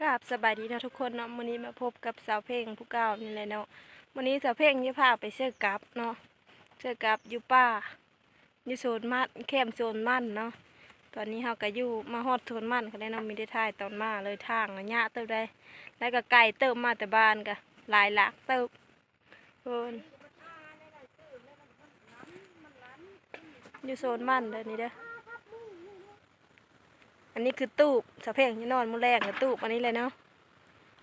กราบสบายดีนะทุกคนเนาะวันนี้มาพบกับสาวเพลงผู้เก่านี่แหละเนาะวันนี้สาวเพลงจะพาไปเชื่อกับเนาะเชื่อกับอยู่ป่าอยู่โซนมันแคมโซนมันเนาะตอนนี้เฮาก็อยู่มาฮอดโซนมันก็ได้เนาะมีได้ถ่ายตอนมาเลยทางระยะเติบได้ แล้วก็ไก่เติบมาแต่บ้านก็หลายหลักเติบเพิ่นอยู่โซนมันเด้อนี่เด้อ อันนี้คือตูบสะเพงที่นอนมื้อแรกกับตูบอันนี้เลยเนาะ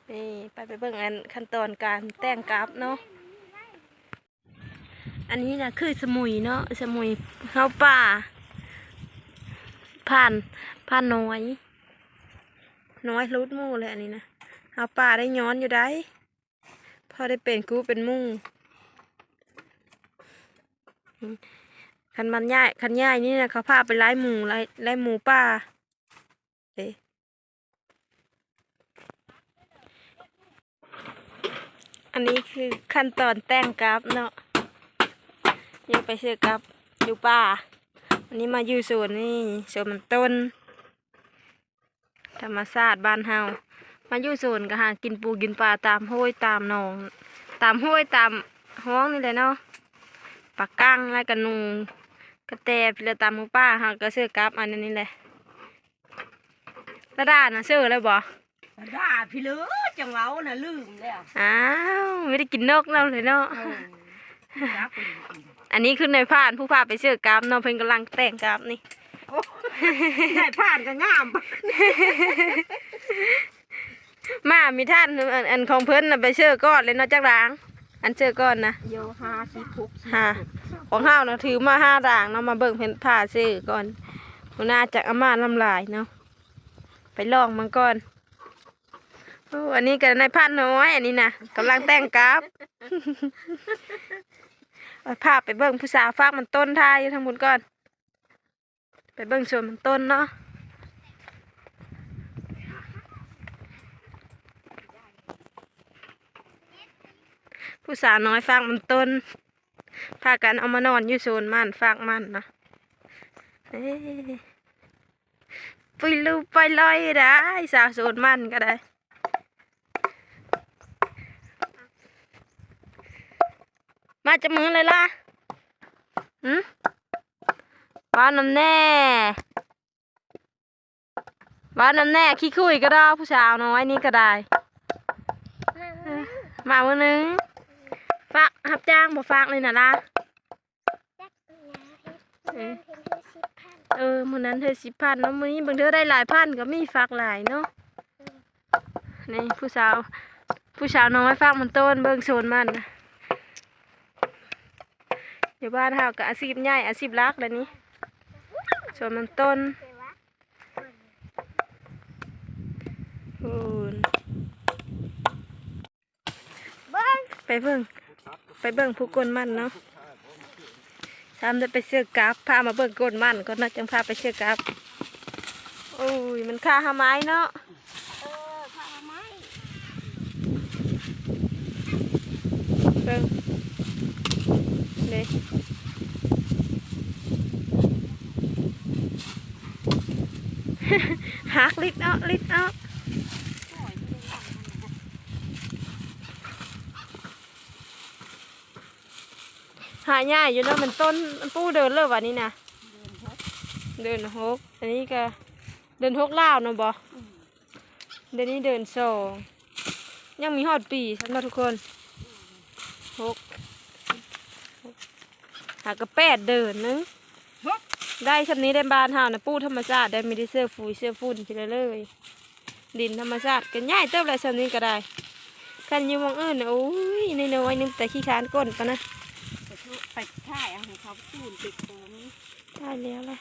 นี่ไปไปเบิ่งอันขั้นตอนการแต่งกราฟเนาะอันนี้นะคือสมุยเนาะสมุยเข้าป่าผ่านผ่านน้อย น้อยรุดมู่เลยอันนี้นะเอาป่าได้ย้อนอยู่ได้พอได้เป็นกูเป็นมู่อืมคันมันย่ายคันย่ายนี่นะเขาพาไปไล่หมูไล่ไล่หมูป่า เอ๊ะ อันนี้คือขั้นตอนแต่งกราฟเนาะยังไปซื้อกราฟอยู่ป่าอันนี้มาอยู่สวนนี่สวนมันต้น ธรรมชาติบ้านเฮามาอยู่สวนก็หากินปูกินปลาตามห้วยตามหนอง ตามห้วยตามห้องนี่แหละเนาะปลากั้งแล้วก็นุงกระแตพิลตามหมูป่าเฮาก็ซื้อกราฟอันนี้แหละตาดานะเชื่อเลยบ่ ด่าพี่เลือจังเว้าน่ะลืมแล้วอ้าวไม่ได้กินนกเราเลยเนาะเออรักไปอยู่อันนี้คือในายผ่านผู้พาไปเชื่อกราฟเนาะเพิ่นกำลังแต่งกราฟนี่โอ้ได้ผ่านก็งามมามีท่านอันอันของเพิ่นน่ะไปเชื่อก้อนเลยเนาะจักราง อันเชื่อก้อนนะโยห้าสิบหกสิบห้าของเฮานะถือมาห้าด่างเนาะมาเบิ่งเพิ่นผ่าซื้อก่อนหัวหน้าจากอามาลำลายเนาะไปลองมันก่อน โอ้อันนี้ก็นายพันน้อย อันนี้นะกำลังแต่งกราฟภาพไปเบิ่งผู้สาวฟากมันต้นท่าอยู่ทางบนก่อน ไปเบิ่งชวนมันต้นเนาะผู้สาวน้อยฟากมันต้นพากันเอามานอนอยู่โซนมันฟากมันเนาะไปลูไปลอยได้สาวโซนมันก็ได้ มาจะมือเลยล่ะหืมว้าวน้ำแน่ว้าวน้ำแน่ขี้คุยก็ได้ผู้สาวน้อยนี่ก็ได้เออมามือนึงฝากหับจ้างบ่ฝากเลยนะล่ะเออเออมือนั้นเธอสิบพันเนาะมือนี้เบางเธอได้หลายพันก็มีฝากหลายเนาะนี่ผู้สาว ผู้สาวน้อยฝากมันต้นเบิ่งโซนมันนะ อยู่บ้านเฮาก็อาชีพใหญ่อาชีพลักแล้วนี้ส่วนมันต้นโอ้นไปเบิ่งไปเบิ่งผู้กลมันเนาะทำได้ไปเชื่อกราฟพามาเบิ่งกลมันก็น่าจังพาไปเชื่อกราฟโอ้ยมันค่าหาไม้เนาะเออผ้าไม้เบิ่ง เลย หักลิดเอาลิดเอาหายง่ายอยู่เนาะมันต้นมันปูเดินเลยวันนี้นะเดินหกอันนี้ก็เดินหกล่าวเนาะบอเดี๋ยวนี้เดินสองยังมีหอดปีสำหรับทุกคนหกหากระแปดเดินนึงได้ชั้นนี้ได้บานเฮานะปูธรรมชาติได้ไม่ได้เสื้อฟูเสื้อฝุ่นไปเลยเลย ดินธรรมชาติก็ง่ายเติบเลยชั้นนี้ก็ได้กันอยู่หมองอื่นนะโอ้ยในน้อยๆนึงแต่ขี้คร้านก้นปะนะไปทุไปท่ายเอาให้เขาปูนติดตรงนี้ได้แล้วล่ะ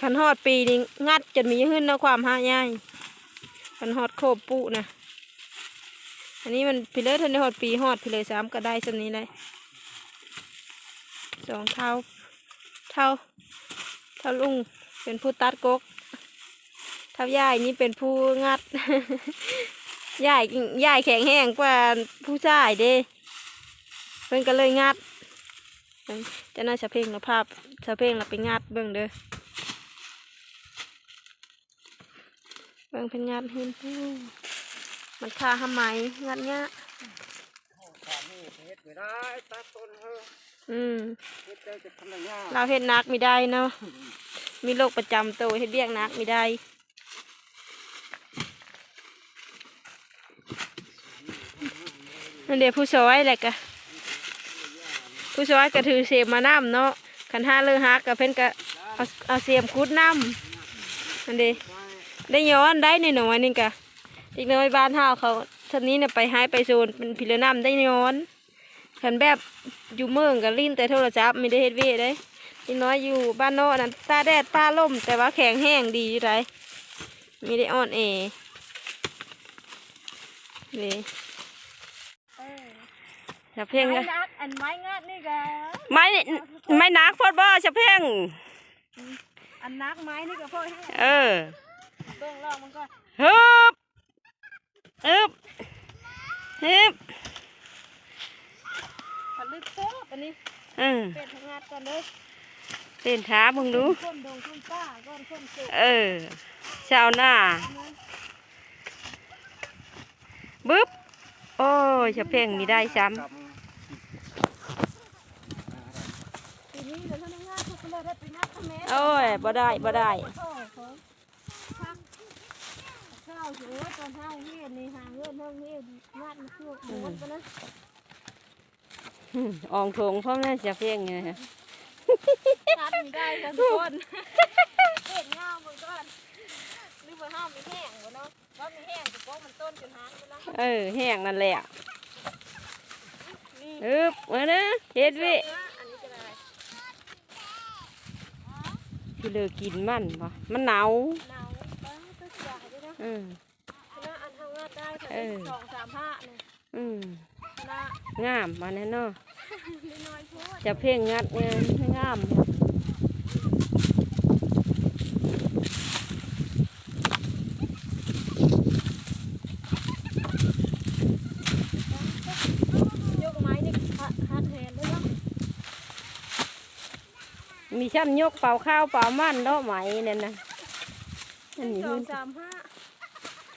ขันฮอดปีนี้งัดจนมีขึ้นนะความหาง่ายขันฮอดโคบปุนะ อันนี้มันพิเลอร์ทนได้ฮอดปีฮอดพิเลอร์สามก็ได้ชั้นนี้เลยสองเท่าเท่าเท่าลุงเป็นผู้ตัดกกเท่ายายนี่เป็นผู้งัดยายยายแข็งแห้งกว่าผู้ชายเด้เพิ่นก็เลยงัดจะน่าจะเพ่งแล้วภาพจะเพ่งแล้วไปงัดเบิ่งเด้อเบิ่งเป็นงัดเห็นอู้ มันค่าทำไมงัดเนี้ยขานี่เฮ็ดไม่ได้ตัดต้นเฮออืมเฮ็ดได้จะทำอะไรยากเราเห็นนักไม่ได้เนาะมีโรคประจำตัวเฮ็ดเรียกนักไม่ได้นั่นเดี๋ยวผู้ซอยแหละกะผู้ซอยก็ถือเสียมมาน้ำเนาะขันห้าเลือฮักกับเพิ่นก็เอาเอาเสียมคุดน้ำนั่นเดีได้ย้อนได้ในหน่อยๆนึงกะ อีกหน้อยบ้านเฮาเขาท่านนี้เนี่ยไปหายไปโซนเป็นพิลน้ำได้ย้อนขันแบบอยู่เมืองกับลิ้นแต่โทรศัพท์ไม่ได้เฮ็ดเวยได้อีกน้อยอยู่บ้านนอกนั้นตาแดดตาล่ม แต่ว่าแข็งแห้งดีอยู่ไรไม่ได้อ่อนเอนี่อย่าเพ่งไม้นะนักอันไม้งัดนี่ก็ไม่ไม่นักพอดบ่จะเพ่งอันนักไม้นี่ก็พ่อให้เออเบิ่งลองมันก็ฮึบ ฮึบฮึบผลึกโต๊ะอันนี้เออเป็ดทำงานก่อนเลยเต้นท้ามึงดูต้นดงต้นป้าก้อนต้นเสกเออชาวหน้าบึ๊บ โอ้ยจะเพ่งมีได้ซ้กทีนี้เดี๋ยวท่านงานเขาก็เลยได้ไปงัดทำแม่ำโอ้ยบ่ได้บ่ได้โอ้โหพัก ข้าวถือว่าตอนเท้าเฮียนนี่หาเงินเท่าเฮียนงัดมาช่วยหมุนไปนะอืมอองถงพร้อมน่าจะเพ่งไงฮะงัดไม่ได้ค่ะทุกคนเด็ดเงาเหมือนกันนึกว่าห้ามมีแห้งวะเนาะว่ามีแห้งแต่พวกมันต้นจนหางไปแล้วเออแห้งนั่นแหละนี่อึบมาเด้อเฮ็ดวิอันนี้จะได้พี่เลือกินมันบ่มันหนาว หนาวป้าต้อง เสียหายด้วยนะอืมคณะอันทำงานได้แต่เออสองสามห้าเนี่ยอืมคณะงามมาแน่เนาะน้อยๆพูดจะเพ่งงัดงามงามยกไม้นี่ฮัดฮัดแฮนด้วยเนาะมีช่ำยกเป่าข้าวเป่ามันเนาะไหมเนี่ยนะอันนี้สองสามห้า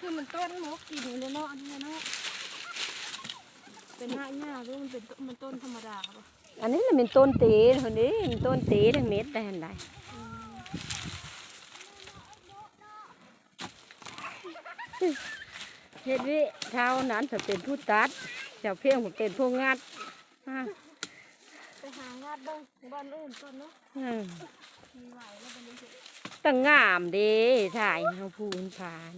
คือมันต้นหมกกินเลยเนาะอันนี้เนาะเป็นหน้าหญ้าหรือมันเป็นมันต้นธรรมดาปะอันนี้น่ะเป็นต้นเต๋คนนี้เป็นต้นเต๋ทั้เม็ดได้หันใดเฮ็ดวิเท่านั้นจะเป็นผู้ตัดเจ้าเพียงผมเป็นผู้งัดไปหางาดบ้างบ้านอื่นก่อนเนาะมีไหวแล้วบันนี้สิตั้งงามด้ถ่ายเฮาพูนพาน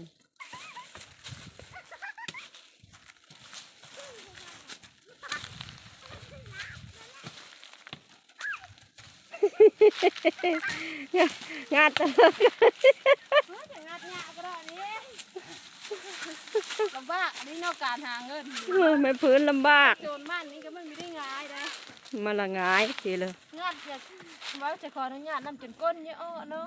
งาดตะเฮ้ยอย่างงาดหญ้าก็ได้นี่ลำบากอันนี้นอกการหาเงินไม่พื้นลำบากโจรบ้านนี้ก็ไม่ได้ง่ายได้มาละงายทีเลยงานจะว่าจะขออนุญาตนำจนก้นเยอะอ้อเนาะ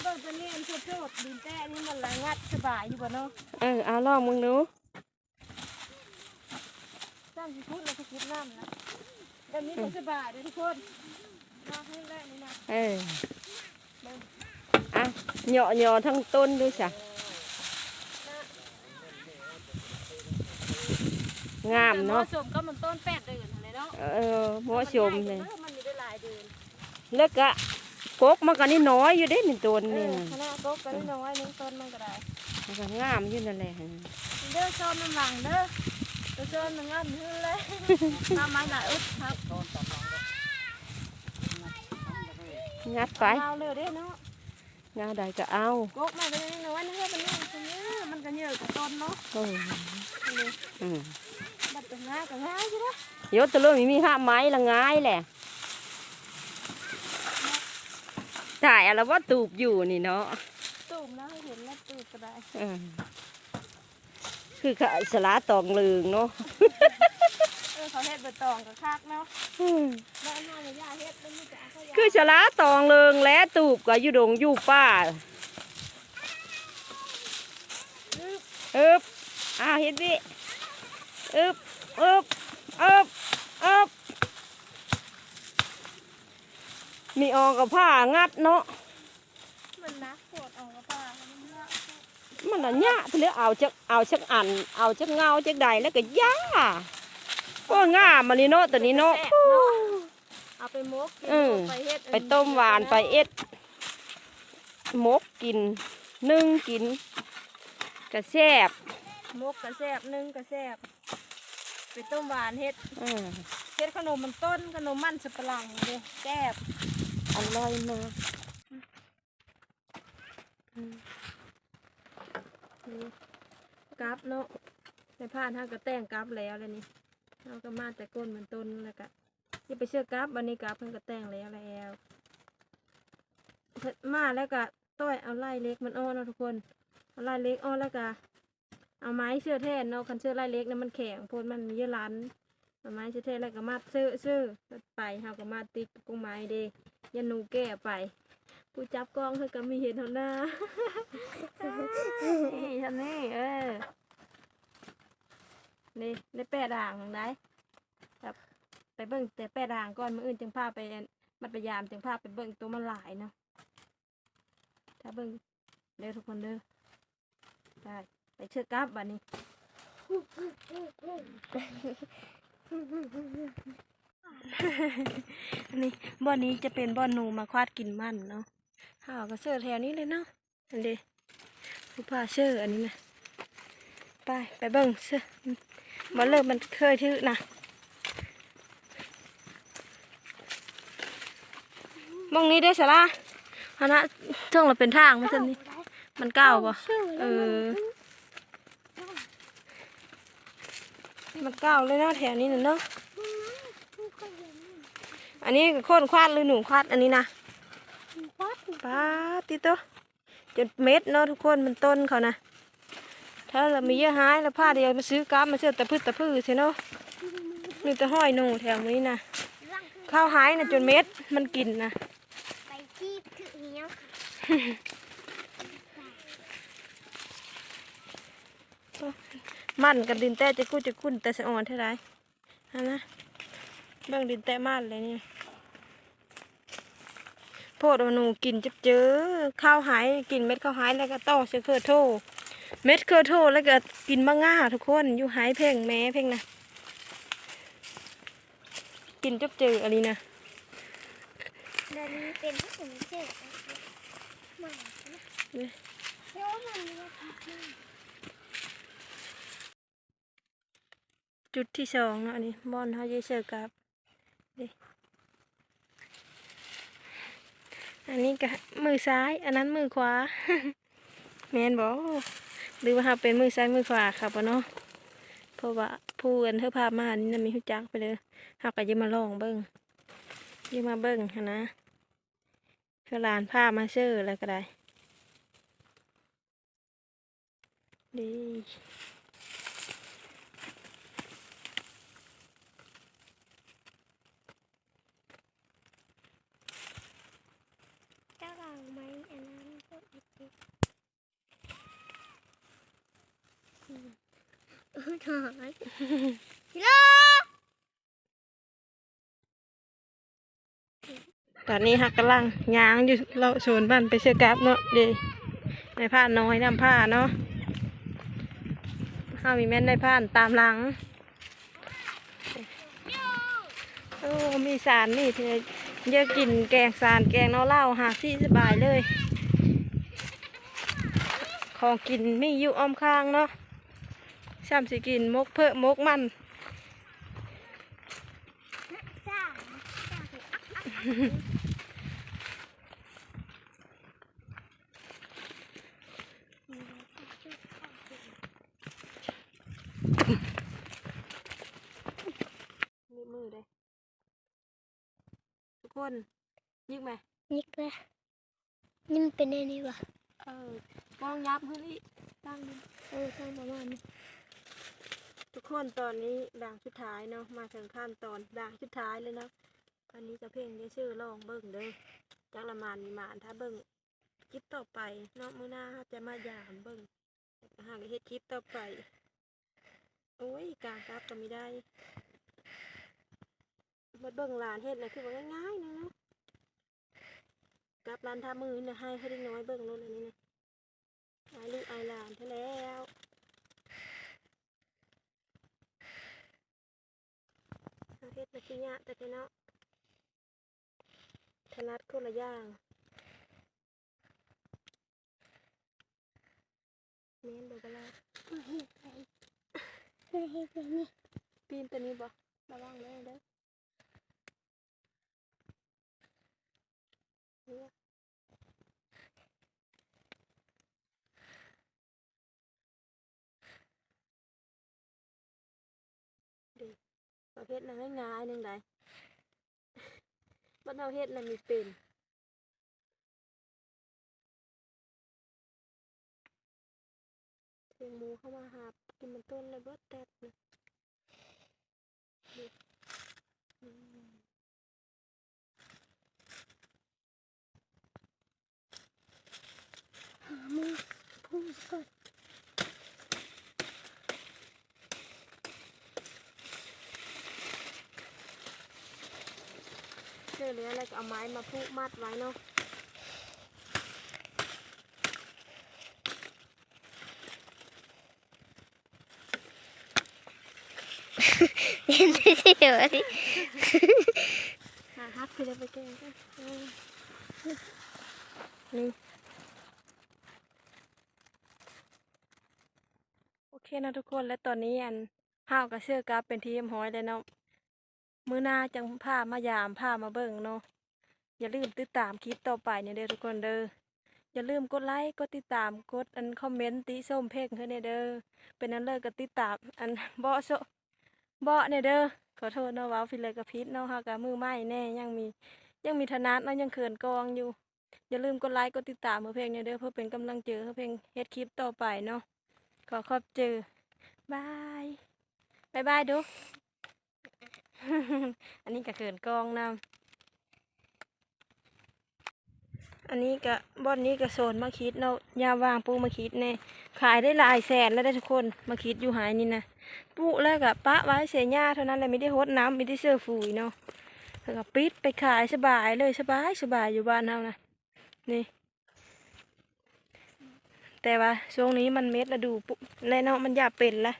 เบิ่งเป็นเรียนโทษดินแต่นี่มันละงัดสบายอยู่บ่เนาะเออเอาลองมึงดู สร้างสิพุทธแล้วสิพุทธน้ำนะแบบนี้มันสบายเด้อทุกคนมาให้แรกนี่นะเอออะเหยาะเหยาะทั้งต้นด้วยจ้ะงามเนาะผสมก็มันต้นแปดเดือนเลยเนาะ เออเหมาะสมเลยมันมีได้หลายเดือนแล้วก็กกมันก็นี่น้อยอยู่เด้นี่ต้นเอนี่อน่ะคณะก็ก็น้อยนึงต้นมันก็ได้มันก็งามอยู่นั่นแหละเด้อซ้อนน้ำหลังเด้อ เด้อซ้อนน้ำงานหื้อเลยน้ำไม้หน่ะอึดครับงัดไปเอาเลยเด้อเนาะงาใดก็เอากกมันก็ยังน้อยนี่มันนี่มันนี่มันก็เยอะกับต้นเนาะโอ้ยอืมมันก็ง่ายก็ง่ายใช่ไหมยศตะลุยมีห้าไม้ละง่ายแหละถ่ายอะไรว่าตูบอยู่นี่เนาะตูมแล้วเห็นแล้วตูมก็ได้เออ คือขะสลาตองลืงเนาะเออเขาเฮ็ดใบตองกับคักเนาะอืมแล้วอันนั้นย่าเฮ็ดมันมีแต่ขยะคือสลาตองลืงและตูบก็อยู่ดงอยู่ป่าอึบอ้าวเห็นดิอึบเอิบเอิบเอิบมีออกกับผ้างัดเนาะมันนักปวดออกกระป๋ามันเลือก มันน่ะยะทีนี้เอาจักเอาจักอัน เอาจักเงาจักใดแล้วก็ย่าก็ง่ามานี่เนาะตัวนี้เนาะเอาไปมกเออไปเฮ็ดไปต้มหวานไปเอ็ดมกกินนึ่งกินกระแซบมกกระแซบนึ่งกระแซบไปต้มหวานเฮ็ดเออเฮ็ดขนมมันต้นขนมมันสับปะหลังเด้แซ่บอร่อยมากอืม นี่กราฟเนาะในผ่านห้ากระแต่งกราฟแล้วเลยนี่เราก็มาแต่ก้นเหมือนต้นแล้วก็อย่าไปเชื่อกราฟวันนี้กราฟเพิ่งกระแต่งแล้วแล้วมาแล้วก็ต้อยเอาไล่เล็กมันอ้อเนะทุกคนเอาไล่เล็กอ้อแล้วก็เอาไม้เชื่อแทนเนาะคันเชื่อไล่เล็กนะมันแข็งโพนมันเยอะลันเอาไม้เชื่อแทนแล้วก็มาเชื่อเชื่อไปเฮาก็มาติดกับกุ้งไม้เดยันนูแก่ไป ผู้จับกล้องเธอก็ม่เห็นเท่าหน้านี่ทำนี่เออนี่ได้แปะด่างของได้ครับไปเบิ่งแต่แปะด่างก่อนมืออื่นจึงพาไปอันมัดพยายามจึงพาไปเบิ่งตัวมันหลายเนาะถ้าเบิ่งเด้อทุกคนเด้อได้ไปเชือกราฟบัดนี้อันนี้บ่อนนี้จะเป็นบ่อนนูมาควาดกินมันเนาะ ห่าวก็เชื่อแถวนี้เลยเนาะอันเดีผู้พาเชื่ออันนี้นะไปไปเบิ่งเชื่อบ่เริ่มมันเคยถือนะมองนี้ได้สาระฮะนะช่วงเราเป็นทางมันจะนี่มันเก้าวปะเออมันเก้าวเลยเนาะแถวนี้นะเนาะอันนี้โค่นควาดหรือหนูควาดอันนี้นะ ป้าดติโตจนเม็ดเนาะทุกคนมันต้นเขานะถ้าเรามีเยอะหายแล้วผ้าเดียวมาซื้อกราฟมาเสื้อตะพืชตะพืชใช่เนาะมีแต่ห้อยหนูแถวนี้นะข้าวหายนะจนเม็ดมันกินนะไปที่ถือเนี้ยมันกับดินแต่จะกู้จะคุ้นแต่สะอ่อนเท่าไรฮะนะเบิ่งดินแต่มันเลยนี่ โพดเอาหนูกินจับเจอข้าวหายกินเม็ดข้าวหายแล้วก็ต่อเชื้อเครือโทเม็ดเครือโทแล้วก็กินมะง่าทุกคนอยู่หายเพ่งแม่เพ่งนะกินจับเจออันนี้นะเดี๋ยวนี้เป็นผู้สูงเจ็ดมาเดี๋ยวมันมีอาทิตย์หน้าจุดที่สองเนาะอันนี้บอนเขาจะเสิร์ฟกับดิ อันนี้ก็มือซ้าย อันนั้นมือขวา แมนบอกหรือว่าเขาเป็นมือซ้ายมือขวาครับเนาะเพราะว่าผู้เอินเธอพามานี่นะมีหุ่จักไปเลยเขาก็จะมาลองเบิ้งยังมาเบิ้งนนะคือหลานพามาเชื่อแล้วก็ได้ดี เจ้าหลังไหมอันนั้นก็อีกที เออถอยพี่ลาตอนนี้ฮักกำลังย่างอยู่เราสวนบ้านไปเชื่อกราฟเนาะเดีในผ้าน้อยนำผ้าเนาะข้ามีแม่นในผ้านตามหลังโอ้มีสารนี่เธอเยอะกินแกงสารแกงเนาะเหล้าหาที่สบายเลย ของกินมีอยู่อ้อมข้างเนาะ ช่ำสิกินมกเพิ่มมกมันจ้ามีมือเลยทุกคนยิกไหมนี่ก็นี่มันเป็นอะไรวะเออกล้องยับเฮ้ยตั้งดิเออตั้งประมาณนี้ ทุกคนตอนนี้ด่างชุดท้ายเนาะมาถึงขั้นตอนด่างชุดท้ายเลยเนาะอันนี้จะเพ่งได้ชื่อลองเบิ่งเด้อจักละมานมีมานถ้าเบิ่งคลิปต่อไปเนาะมื้อหน้าจะมายามเบิ่งหากเฮ็ดคลิปต่อไปโอ้ยกากลับก็ไม่ได้มาเบิ่งลานเฮ็ดน่ะคือว่าง่ายๆนะเนาะกลับร้านทามือนะให้ให้เด็กน้อยเบิ่งรถอันนี้นะไอายลูกอายหลานเท่าแล้ว เอาเฮ็ดน่ะคือยาแต่พี่เนาะถนัดคนละอย่างเน้นบ่บ่ล่ะปีนตัวนี้บ่ระวังเลยเด้อเนี่ยดิประ เภทนั้นง่ายๆนึงใดบ้านเราเฮ็ดนะมีเป็นเสียงหมูเข้ามาหากินมันต้นเลยเบิดแตดนะอืมหมือพูดก่อน เหลือเหลืออะไรก็เอาไม้มาพูมัดไว้เนาะเห็นไม่ใช่เหรอที่หาฮักคือจะไปแกงกันเออนี่โอเคนะทุกคนและตอนนี้อันห้าวกับเชื่อกราฟเป็นทีมห้อยเลยเนาะ มือหน้าจังพามายามพามาเบิ่งเนาะอย่าลืมติดตามคลิปต่อไปเนี่ยเด้อทุกคนเด้ออย่าลืมกดไลค์กดติดตามกดอันคอมเมนต์ติส้มเพ่งเฮ้อเนี่ยเด้อเป็นนั้นเลยก็ติดตามอันเบาะโซเบาะเนี่ยเด้อขอโทษเนาะว้าวฟิเลยกับพิษเนาะฮากับมือไม้แน่ยังมียังมีธนัดเนาะยังเขินกองอยู่ อย่าลืมกดไลค์กดติดตามเพื่อเพลงเนี่ยเด้อเพื่อเป็นกำลังเจอเพื่อเพลงเฮ็ดคลิปต่อไปเนาะขอขอบเจอบายบายบายดู อันนี้ก็เขินกองนำอันนี้ก็บ่อนนี้ก็โซนมาคิดเนาะยาวางปูมาคิดแน่ขายได้หลายแสนแล้วได้ทุกคนมาคิดอยู่หายนี่นะปุแล้วก็ปะไว้เสียหญ้าเท่านั้นเลยไม่ได้หดน้ำไม่ได้เสื้อฝุ่ยเนาะแล้วก็ปิดไปขายสบายเลยสบายสบายอยู่บ้านเฮานะนี่แต่ว่าช่วงนี้มันเม็ดละดูปุ๊แล้วเนาะมันอยากเป็นละ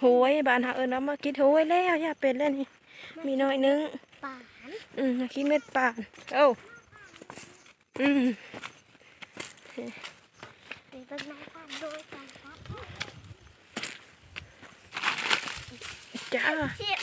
โหยบ้านเฮาเอิ้นว่ามาคิดโหยแล้วอยากเป็นแล้วนี่ มีน้อยนึงป่านอืมคิดเม็ดป่านเอ้าอืมเป็นต้นไม้ป่านโดยกันครับจ้าเชี่ย